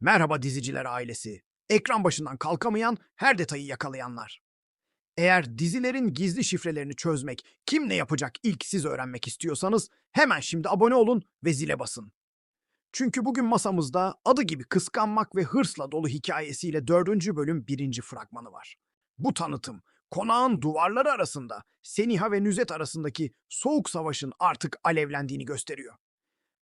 Merhaba diziciler ailesi. Ekran başından kalkamayan, her detayı yakalayanlar. Eğer dizilerin gizli şifrelerini çözmek, kim ne yapacak ilk siz öğrenmek istiyorsanız hemen şimdi abone olun ve zile basın. Çünkü bugün masamızda adı gibi kıskanmak ve hırsla dolu hikayesiyle dördüncü bölüm birinci fragmanı var. Bu tanıtım, konağın duvarları arasında Seniha ve Nüzet arasındaki soğuk savaşın artık alevlendiğini gösteriyor.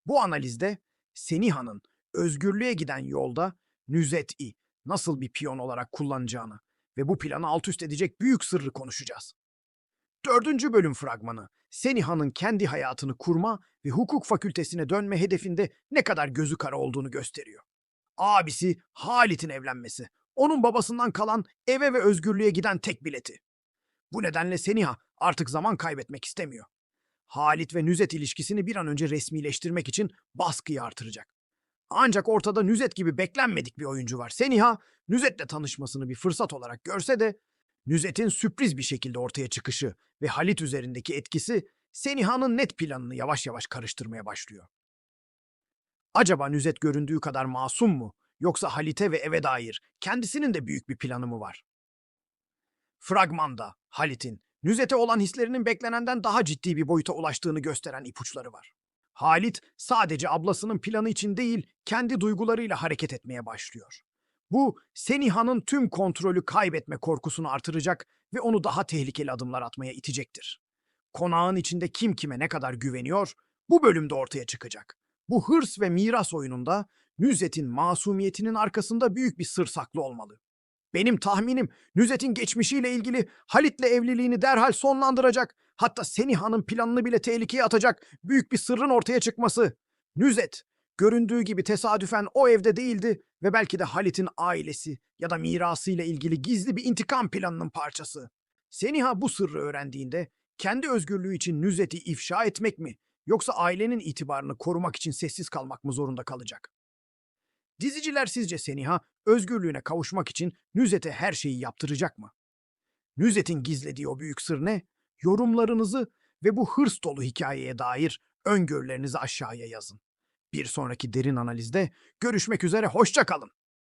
Bu analizde Seniha'nın özgürlüğe giden yolda Nüzet'i nasıl bir piyon olarak kullanacağını ve bu planı alt üst edecek büyük sırrı konuşacağız. Dördüncü bölüm fragmanı, Seniha'nın kendi hayatını kurma ve hukuk fakültesine dönme hedefinde ne kadar gözü kara olduğunu gösteriyor. Abisi Halit'in evlenmesi, onun babasından kalan eve ve özgürlüğe giden tek bileti. Bu nedenle Seniha artık zaman kaybetmek istemiyor. Halit ve Nüzet ilişkisini bir an önce resmileştirmek için baskıyı artıracak. Ancak ortada Nüzet gibi beklenmedik bir oyuncu var. Seniha, Nüzet'le tanışmasını bir fırsat olarak görse de Nüzet'in sürpriz bir şekilde ortaya çıkışı ve Halit üzerindeki etkisi Seniha'nın net planını yavaş yavaş karıştırmaya başlıyor. Acaba Nüzet göründüğü kadar masum mu? Yoksa Halit'e ve eve dair kendisinin de büyük bir planı mı var? Fragmanda Halit'in Nüzet'e olan hislerinin beklenenden daha ciddi bir boyuta ulaştığını gösteren ipuçları var. Halit sadece ablasının planı için değil, kendi duygularıyla hareket etmeye başlıyor. Bu, Seniha'nın tüm kontrolü kaybetme korkusunu artıracak ve onu daha tehlikeli adımlar atmaya itecektir. Konağın içinde kim kime ne kadar güveniyor, bu bölümde ortaya çıkacak. Bu hırs ve miras oyununda Nüzet'in masumiyetinin arkasında büyük bir sır saklı olmalı. Benim tahminim Nüzet'in geçmişiyle ilgili Halit'le evliliğini derhal sonlandıracak, hatta Seniha'nın planını bile tehlikeye atacak büyük bir sırrın ortaya çıkması. Nüzet, göründüğü gibi tesadüfen o evde değildi ve belki de Halit'in ailesi ya da mirasıyla ilgili gizli bir intikam planının parçası. Seniha bu sırrı öğrendiğinde kendi özgürlüğü için Nüzet'i ifşa etmek mi yoksa ailenin itibarını korumak için sessiz kalmak mı zorunda kalacak? Diziciler sizce Seniha özgürlüğüne kavuşmak için Nüzet'e her şeyi yaptıracak mı? Nüzet'in gizlediği o büyük sır ne? Yorumlarınızı ve bu hırs dolu hikayeye dair öngörülerinizi aşağıya yazın. Bir sonraki derin analizde görüşmek üzere, hoşça kalın.